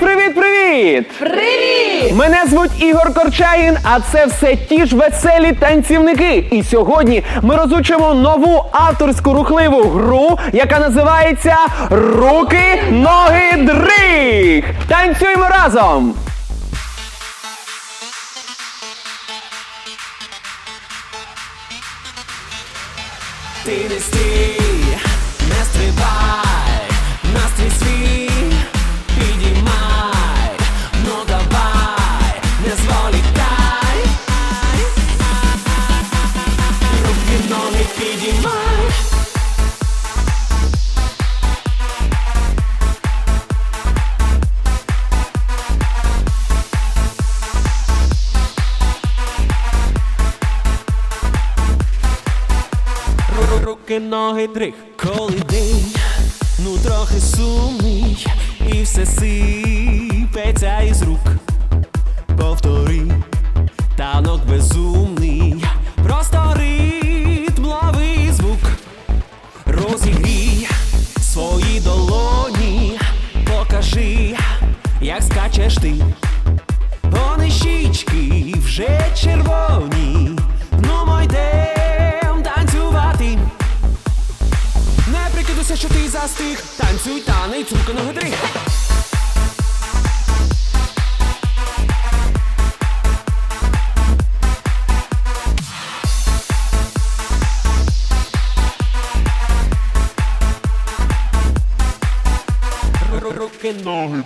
привіт, привіт! Привіт! Мене звуть Ігор Корчагін, а це все ті ж веселі танцівники. І сьогодні ми розучимо нову авторську рухливу гру, яка називається Руки, ноги, дриг. Танцюємо разом! Ти не стій, не стрибай, підіймай. Руки, ноги, дрих, коли день, ну трохи сумний, і все сипеться із рук. Повтори, танок безумний, що ти застиг, танцюй та руки на. Ру- Руки ноги.